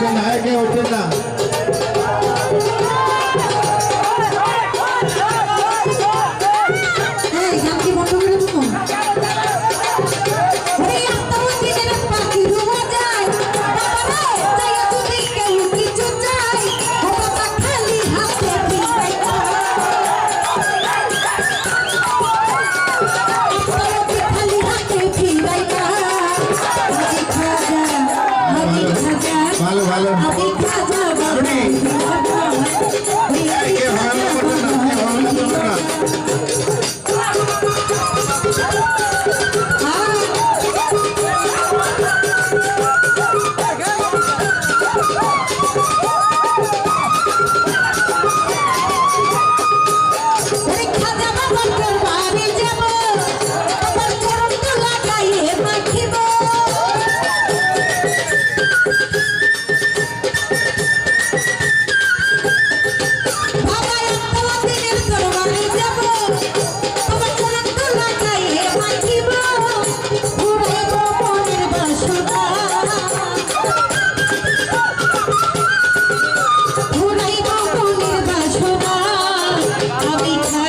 是哪一个我听的 Hey, get her. Mama Pizza.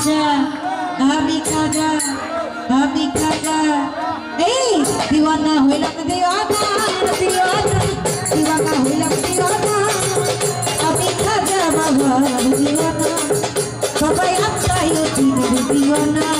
খাজা আমি খাজা আমি খাজা। এই, দিওয়ানা হইলাম দিওয়ানা দিওয়ানা দিওয়ানা হইলাম দিওয়ানা। আমি খাজা বাবা দিওয়ানা। সবাই আপনার দিওয়ানা।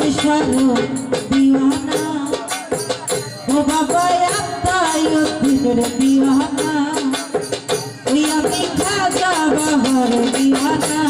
আমি সরো দিওয়ানা। ও বাবা আত্মায় দিনের দিওয়ানা। ওই বাবার দিওয়ানা।